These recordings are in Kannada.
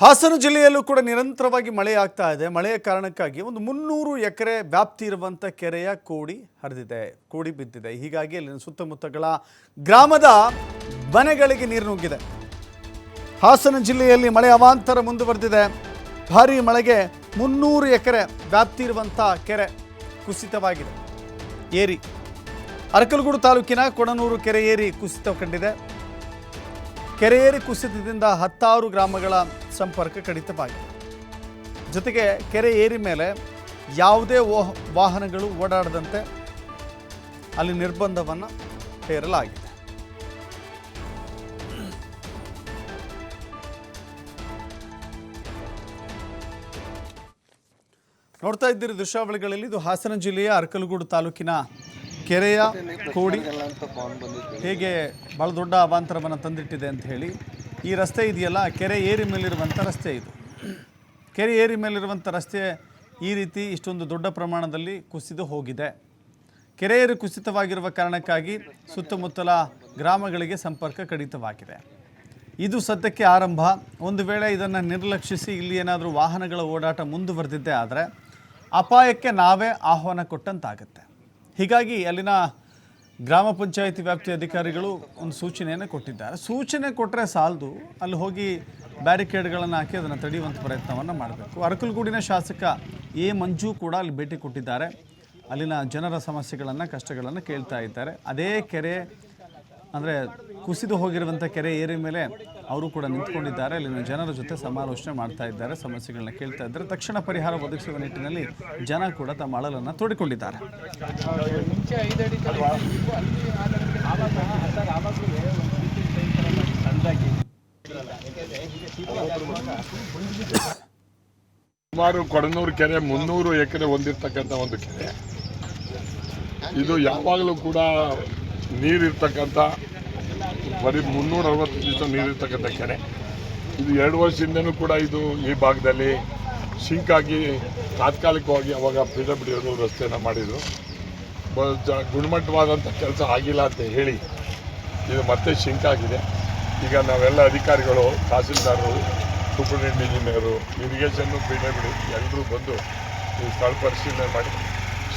ಹಾಸನ ಜಿಲ್ಲೆಯಲ್ಲೂ ಕೂಡ ನಿರಂತರವಾಗಿ ಮಳೆ ಆಗ್ತಾ ಇದೆ. ಮಳೆಯ ಕಾರಣಕ್ಕಾಗಿ ಒಂದು ಮುನ್ನೂರು ಎಕರೆ ವ್ಯಾಪ್ತಿ ಇರುವಂಥ ಕೆರೆಯ ಕೋಡಿ ಹರಿದಿದೆ, ಕೋಡಿ ಬಿದ್ದಿದೆ. ಹೀಗಾಗಿ ಅಲ್ಲಿನ ಸುತ್ತಮುತ್ತಗಳ ಗ್ರಾಮದ ಮನೆಗಳಿಗೆ ನೀರು ನುಗ್ಗಿದೆ. ಹಾಸನ ಜಿಲ್ಲೆಯಲ್ಲಿ ಮಳೆ ಅವಾಂತರ ಮುಂದುವರೆದಿದೆ. ಭಾರೀ ಮಳೆಗೆ ಮುನ್ನೂರು ಎಕರೆ ವ್ಯಾಪ್ತಿ ಇರುವಂಥ ಕೆರೆ ಕುಸಿತವಾಗಿದೆ. ಏರಿ ಅರಕಲಗೂಡು ತಾಲೂಕಿನ ಕೊಡನೂರು ಕೆರೆ ಏರಿ ಕುಸಿತ ಕಂಡಿದೆ ಕೆರೆಯೇರಿ ಕುಸಿತದಿಂದ ಹತ್ತಾರು ಗ್ರಾಮಗಳ ಸಂಪರ್ಕ ಕಡಿತವಾಗಿದೆ. ಜೊತೆಗೆ ಕೆರೆ ಏರಿ ಮೇಲೆ ಯಾವುದೇ ವಾಹ- ವಾಹನಗಳು ಓಡಾಡದಂತೆ ಅಲ್ಲಿ ನಿರ್ಬಂಧವನ್ನು ಹೇರಲಾಗಿದೆ. ನೋಡ್ತಾ ಇದ್ದೀರಿ ದೃಶ್ಯಾವಳಿಗಳಲ್ಲಿ ಇದು ಹಾಸನ ಜಿಲ್ಲೆಯ ಅರಕಲಗೂಡು ತಾಲೂಕಿನ ಕೆರೆಯ ಕೋಡಿ ಹೇಗೆ ಭಾಳ ದೊಡ್ಡ ಅವಾಂತರವನ್ನು ತಂದಿಟ್ಟಿದೆ ಅಂತ ಹೇಳಿ ಈ ರಸ್ತೆ ಇದೆಯಲ್ಲ ಕೆರೆ ಏರಿ ಮೇಲಿರುವಂಥ ರಸ್ತೆ ಇದು. ಕೆರೆ ಏರಿ ಮೇಲಿರುವಂಥ ರಸ್ತೆ ಈ ರೀತಿ ಇಷ್ಟೊಂದು ದೊಡ್ಡ ಪ್ರಮಾಣದಲ್ಲಿ ಕುಸಿದು ಹೋಗಿದೆ. ಕೆರೆ ಏರಿ ಕುಸಿತವಾಗಿರುವ ಕಾರಣಕ್ಕಾಗಿ ಸುತ್ತಮುತ್ತಲ ಗ್ರಾಮಗಳಿಗೆ ಸಂಪರ್ಕ ಕಡಿತವಾಗಿದೆ. ಇದು ಸದ್ಯಕ್ಕೆ ಆರಂಭ. ಒಂದು ವೇಳೆ ಇದನ್ನು ನಿರ್ಲಕ್ಷಿಸಿ ಇಲ್ಲಿ ಏನಾದರೂ ವಾಹನಗಳ ಓಡಾಟ ಮುಂದುವರೆದಿದ್ದೇ ಆದರೆ ಅಪಾಯಕ್ಕೆ ನಾವೇ ಆಹ್ವಾನ ಕೊಟ್ಟಂತಾಗುತ್ತೆ. ಹೀಗಾಗಿ ಅಲ್ಲಿನ ಗ್ರಾಮ ಪಂಚಾಯಿತಿ ವ್ಯಾಪ್ತಿಯ ಅಧಿಕಾರಿಗಳು ಒಂದು ಸೂಚನೆಯನ್ನು ಕೊಟ್ಟಿದ್ದಾರೆ. ಸೂಚನೆ ಕೊಟ್ಟರೆ ಸಾಲದು. ಅಲ್ಲಿ ಹೋಗಿ ಬ್ಯಾರಿಕೇಡ್ಗಳನ್ನು ಹಾಕಿ ಅದನ್ನು ತಡೆಯುವಂಥ ಪ್ರಯತ್ನವನ್ನು ಮಾಡಬೇಕು. ಅರಕಲಗೂಡಿನ ಶಾಸಕ ಎ ಮಂಜು ಕೂಡ ಅಲ್ಲಿ ಭೇಟಿ ಕೊಟ್ಟಿದ್ದಾರೆ. ಅಲ್ಲಿನ ಜನರ ಸಮಸ್ಯೆಗಳನ್ನು, ಕಷ್ಟಗಳನ್ನು ಕೇಳ್ತಾ ಇದ್ದಾರೆ. ಅದೇ ಕೆರೆ ಅಂದರೆ ಕುಸಿದು ಹೋಗಿರುವಂಥ ಕೆರೆ ಏರಿ ಮೇಲೆ ಅವರು ಕೂಡ ನಿಂತ್ಕೊಂಡಿದ್ದಾರೆ. ಅಲ್ಲಿನ ಜನರ ಜೊತೆ ಸಮಾಲೋಚನೆ ಮಾಡ್ತಾ ಇದ್ದಾರೆ. ಸಮಸ್ಯೆಗಳನ್ನ ಕೇಳ್ತಾ ಇದ್ದಾರೆ. ತಕ್ಷಣ ಪರಿಹಾರ ಒದಗಿಸುವ ನಿಟ್ಟಿನಲ್ಲಿ ಜನ ಕೂಡ ತಮ್ಮ ಅಳಲನ್ನು ತೋಡಿಕೊಂಡಿದ್ದಾರೆ. ಸುಮಾರು ಕೊಡನೂರು ಕೆರೆ ಮುನ್ನೂರು ಎಕರೆ ಹೊಂದಿರ್ತಕ್ಕಂಥ ಒಂದು ಕೆರೆ. ಇದು ಯಾವಾಗಲೂ ಕೂಡ ನೀರಿರ್ತಕ್ಕಂಥ ಬರೀ ಮುನ್ನೂರ ಅರವತ್ತು ದಿವಸ ನೀರಿರ್ತಕ್ಕಂಥ ಕೆರೆ. ಇದು ಎರಡು ವರ್ಷದಿಂದನೂ ಕೂಡ ಇದು ಈ ಭಾಗದಲ್ಲಿ ಸಿಂಕಾಗಿ ತಾತ್ಕಾಲಿಕವಾಗಿ ಅವಾಗ ಪಿ ಡಬ್ಲ್ಯೂ ಡಿ ರಸ್ತೆನ ಮಾಡಿದರು. ಗುಣಮಟ್ಟವಾದಂಥ ಕೆಲಸ ಆಗಿಲ್ಲ ಅಂತ ಹೇಳಿ ಇದು ಮತ್ತೆ ಶಿಂಕ್ ಆಗಿದೆ. ಈಗ ನಾವೆಲ್ಲ ಅಧಿಕಾರಿಗಳು, ತಹಸೀಲ್ದಾರರು superintendent engineer irrigation P W ಎಲ್ಲರೂ ಬಂದು ಈ ಸ್ಥಳ ಪರಿಶೀಲನೆ ಮಾಡಿ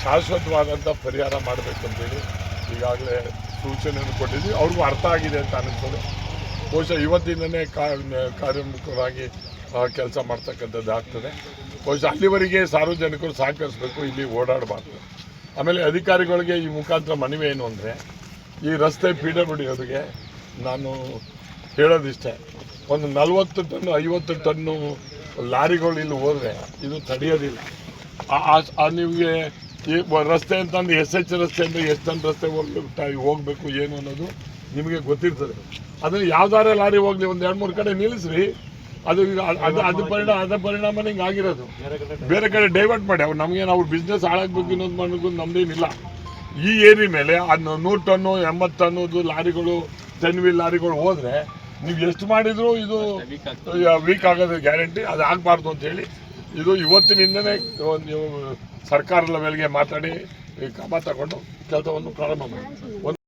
ಶಾಶ್ವತವಾದಂಥ ಪರಿಹಾರ ಮಾಡಬೇಕು ಅಂತೇಳಿ ಈಗಾಗಲೇ ಸೂಚನೆಯನ್ನು ಕೊಟ್ಟಿದ್ವಿ ಅವ್ರಿಗೂ ಅರ್ಥ ಆಗಿದೆ ಅಂತ ಅನ್ನಿಸ್ತದೆ. ಬಹುಶಃ ಇವತ್ತಿಂದನೇ ಕಾರ್ಯಮುಖರಾಗಿ ಕೆಲಸ ಮಾಡ್ತಕ್ಕಂಥದ್ದು ಆಗ್ತದೆ. ಬಹುಶಃ ಅಲ್ಲಿವರೆಗೆ ಸಾರ್ವಜನಿಕರು ಸಹಕರಿಸಬೇಕು, ಇಲ್ಲಿ ಓಡಾಡಬಾರ್ದು. ಆಮೇಲೆ ಅಧಿಕಾರಿಗಳಿಗೆ ಈ ಮುಖಾಂತರ ಮನವಿ ಏನು ಅಂದರೆ, ಈ ರಸ್ತೆ ಪಿ ಡಬ್ಲ್ಯೂ ನಾನು ಹೇಳೋದಿಷ್ಟೇ, ಒಂದು ನಲವತ್ತು ಟನ್ನು ಐವತ್ತು ಟನ್ನು ಲಾರಿಗಳು ಇಲ್ಲಿ ಹೋದರೆ ಇದು ತಡೆಯೋದಿಲ್ಲ. ಆ, ನಿಮಗೆ ಈ ರಸ್ತೆ ಅಂತಂದು ಎಸ್ ಎಚ್ ರಸ್ತೆ ಅಂದರೆ ಎಷ್ಟು ಟನ್ ರಸ್ತೆ ಹೋಗ್ಬೇಕು ಹೋಗಬೇಕು ಏನು ಅನ್ನೋದು ನಿಮಗೆ ಗೊತ್ತಿರ್ತದೆ. ಅದನ್ನು ಯಾವ್ದಾರ ಲಾರಿ ಹೋಗಲಿ ಒಂದು ಎರಡು ಮೂರು ಕಡೆ ನಿಲ್ಲಿಸ್ರಿ ಅದು ಈಗ ಅದು ಅದು ಪರಿಣಾಮ ಅದ ಪರಿಣಾಮ ಹಿಂಗೆ ಆಗಿರೋದು. ಬೇರೆ ಕಡೆ ಡೈವರ್ಟ್ ಮಾಡಿ ಅವ್ರು ನಮಗೇನು ಅವ್ರ ಬಿಸ್ನೆಸ್ ಹಾಳಾಗಬೇಕು ಇನ್ನೊಂದು ಮಾಡೋದು ನಮ್ದೇನಿಲ್ಲ ಈ ಏರಿ ಮೇಲೆ ಅದು ನೂರು ಟನ್ನು ಎಂಬತ್ತು ಟನ್ನುದು ಲಾರಿಗಳು ಟೆನ್ ವೀಲ್ ಲಾರಿಗಳು ಹೋದರೆ ನೀವು ಎಷ್ಟು ಮಾಡಿದರೂ ಇದು ವೀಕ್ ಆಗೋದು ಗ್ಯಾರಂಟಿ ಅದು ಆಗಬಾರ್ದು ಅಂತೇಳಿ ಇದು ಇವತ್ತಿನಿಂದನೇ ನೀವು ಸರ್ಕಾರ ಲೆವೆಲ್ಗೆ ಮಾತಾಡಿ ಈ ಕ್ರಮ ತಗೊಂಡು ಕೆಲಸವನ್ನು ಪ್ರಾರಂಭ ಮಾಡಿ.